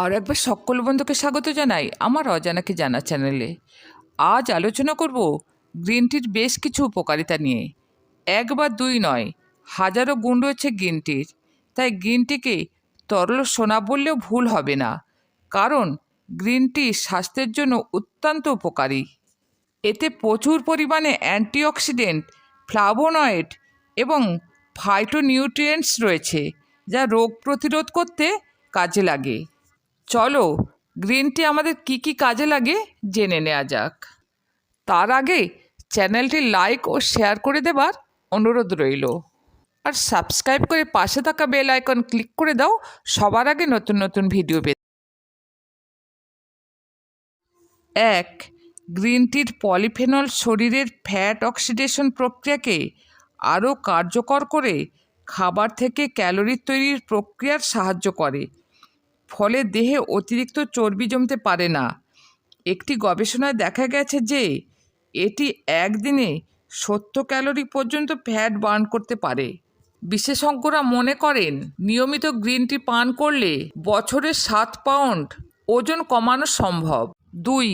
আর একবার সকল বন্ধুকে স্বাগত জানাই আমার অজানাকে জানা চ্যানেলে। আজ আলোচনা করব গ্রিন টির বেশ কিছু উপকারিতা নিয়ে। এক বা দুই নয়, হাজারো গুণ রয়েছে গ্রিন টির তাই গ্রিন টিকে তরল সোনা বললেও ভুল হবে না, কারণ গ্রিন টি স্বাস্থ্যের জন্য অত্যন্ত উপকারী। এতে প্রচুর পরিমাণে অ্যান্টিঅক্সিডেন্ট, ফ্লাভোনয়েড এবং ফাইটোনিউট্রিয়েন্টস রয়েছে, যা রোগ প্রতিরোধ করতে কাজে লাগে। চলো গ্রিন টি আমাদের কি কি কাজে লাগে জেনে নেওয়া যাক। তার আগে চ্যানেলটি লাইক ও শেয়ার করে দেবার অনুরোধ রইল। আর সাবস্ক্রাইব করে পাশে থাকা বেল আইকন ক্লিক করে দাও, সবার আগে নতুন নতুন ভিডিও পেতে। এক গ্রিন টির পলিফেনল শরীরের ফ্যাট অক্সিডেশন প্রক্রিয়াকে আরও কার্যকর করে, খাবার থেকে ক্যালোরি তৈরির প্রক্রিয়ার সাহায্য করে। ফলে দেহে অতিরিক্ত চর্বি জমতে পারে না। একটি গবেষণায় দেখা গেছে যে, এটি একদিনে সত্তর ক্যালোরি পর্যন্ত ফ্যাট বার্ন করতে পারে। বিশেষজ্ঞরা মনে করেন, নিয়মিত গ্রিন টি পান করলে বছরে সাত পাউন্ড ওজন কমানো সম্ভব। দুই,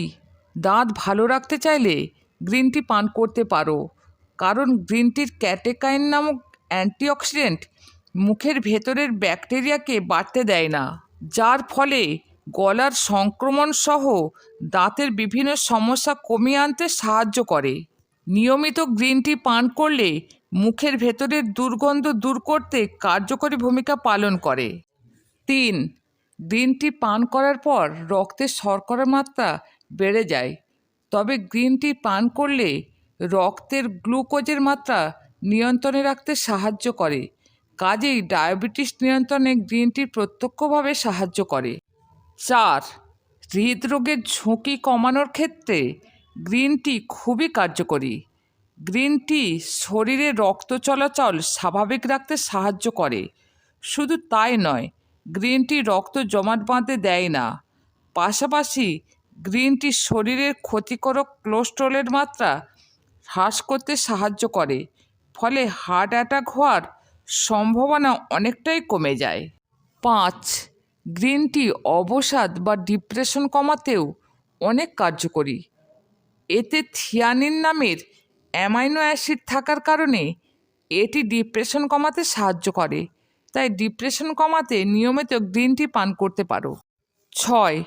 দাঁত ভালো রাখতে চাইলে গ্রিন টি পান করতে পারো, কারণ গ্রিন টির ক্যাটেকাইন নামক অ্যান্টিঅক্সিডেন্ট মুখের ভেতরের ব্যাকটেরিয়াকে বাড়তে দেয় না। যার ফলে গলার সংক্রমণ সহ দাঁতের বিভিন্ন সমস্যা কমিয়ে আনতে সাহায্য করে। নিয়মিত গ্রিন টি পান করলে মুখের ভেতরের দুর্গন্ধ দূর করতে কার্যকরী ভূমিকা পালন করে। তিন, গ্রিন টি পান করার পর রক্তের শর্করার মাত্রা বেড়ে যায়। তবে গ্রিন টি পান করলে রক্তের গ্লুকোজের মাত্রা নিয়ন্ত্রণে রাখতে সাহায্য করে। কাজেই ডায়াবেটিস নিয়ন্ত্রণে গ্রিন টি প্রত্যক্ষভাবে সাহায্য করে। চার, হৃদরোগের ঝুঁকি কমানোর ক্ষেত্রে গ্রিন টি খুবই কার্যকরী। গ্রিন টি শরীরে রক্ত চলাচল স্বাভাবিক রাখতে সাহায্য করে। শুধু তাই নয়, গ্রিন টি রক্ত জমাট বাঁধতে দেয় না। পাশাপাশি গ্রিন টি শরীরের ক্ষতিকারক কোলেস্ট্রলের মাত্রা হ্রাস করতে সাহায্য করে, ফলে হার্ট অ্যাটাক হওয়ার সম্ভাবনা অনেকটাই কমে যায়। পাঁচ, গ্রিন টি অবসাদ বা ডিপ্রেশন কমাতেও অনেক কার্যকরী। এতে থিয়ানিন নামের অ্যামাইনো অ্যাসিড থাকার কারণে এটি ডিপ্রেশন কমাতে সাহায্য করে। তাই ডিপ্রেশন কমাতে নিয়মিত গ্রিন টি পান করতে পারো। ছয়,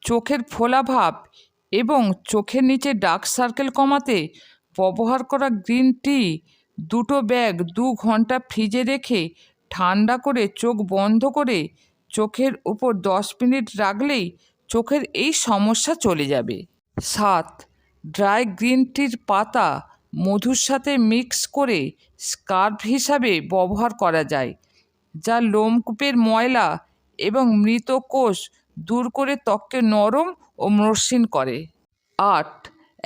চোখের ফোলাভাব এবং চোখের নিচে ডার্ক সার্কেল কমাতে ব্যবহার করা গ্রিন টি দুটো ব্যাগ দু ঘণ্টা ফ্রিজে রেখে ঠান্ডা করে চোখ বন্ধ করে চোখের উপর দশ মিনিট রাখলেই চোখের এই সমস্যা চলে যাবে। সাত, ড্রাই গ্রিন টির পাতা মধুর সাথে মিক্স করে স্কার্ফ হিসাবে ব্যবহার করা যায়, যা লোমকূপের ময়লা এবং মৃত কোষ দূর করে ত্বককে নরম ও মসৃণ করে। আট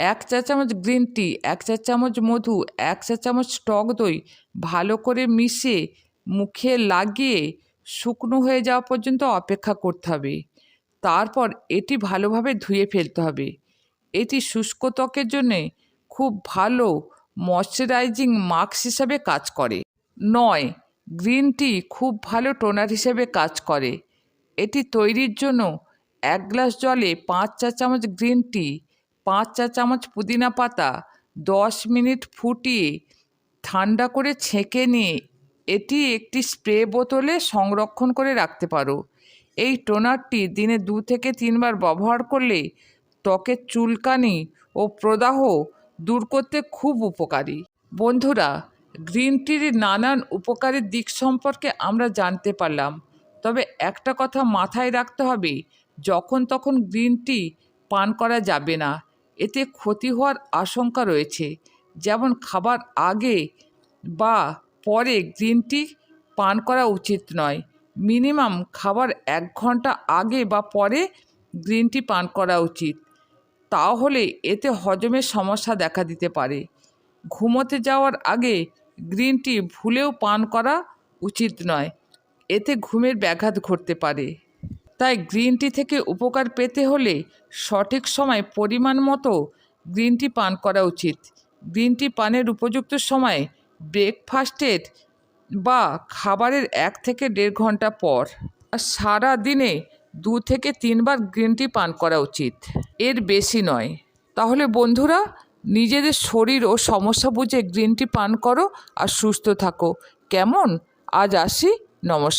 এক চা চামচ গ্রিন টি, এক চা চামচ মধু, এক চা চামচ টক দই, ভালো করে মিশিয়ে মুখে লাগিয়ে শুকনো হয়ে যাওয়া পর্যন্ত অপেক্ষা করতে হবে। তারপর এটি ভালোভাবে ধুয়ে ফেলতে হবে। এটি শুষ্ক ত্বকের জন্যে খুব ভালো ময়শ্চারাইজিং মাস্ক হিসাবে কাজ করে। নয়, গ্রিন টি খুব ভালো টোনার হিসেবে কাজ করে। এটি তৈরির জন্য এক গ্লাস জলে পাঁচ চা চামচ গ্রিন টি পাঁচ চা চামচ পুদিনা পাতা, দশ মিনিট ফুটিয়ে ঠান্ডা করে ছেঁকে নিয়ে এটি একটি স্প্রে বোতলে সংরক্ষণ করে রাখতে পারো। এই টোনারটি দিনে দু থেকে তিনবার ব্যবহার করলে ত্বকের চুলকানি ও প্রদাহ দূর করতে খুব উপকারী। বন্ধুরা, গ্রিন টির নানান উপকারী দিক সম্পর্কে আমরা জানতে পারলাম। তবে একটা কথা মাথায় রাখতে হবে, যখন তখন গ্রিন টি পান করা যাবে না। এতে ক্ষতি হওয়ার আশঙ্কা রয়েছে। যেমন খাবার আগে বা পরে গ্রিন টি পান করা উচিত নয়। মিনিমাম খাবার এক ঘণ্টা আগে বা পরে গ্রিন টি পান করা উচিত। তাহলে এতে হজমের সমস্যা দেখা দিতে পারে। ঘুমোতে যাওয়ার আগে গ্রিন টি ভুলেও পান করা উচিত নয়। এতে ঘুমের ব্যাঘাত ঘটতে পারে। তাই গ্রিন টি থেকে উপকার পেতে হলে সঠিক সময় পরিমাণ মতো গ্রিন টি পান করা উচিত। গ্রিন টি পানের উপযুক্ত সময় ব্রেকফাস্টের বা খাবারের এক থেকে দেড় ঘণ্টা পর আর সারা দিনে দু থেকে তিনবার গ্রিন টি পান করা উচিত। এর বেশি নয়। তাহলে বন্ধুরা, নিজেদের শরীর ও সমস্যা বুঝে গ্রিন টি পান করো আর সুস্থ থাকো। কেমন? আজ আসি। নমস্কার।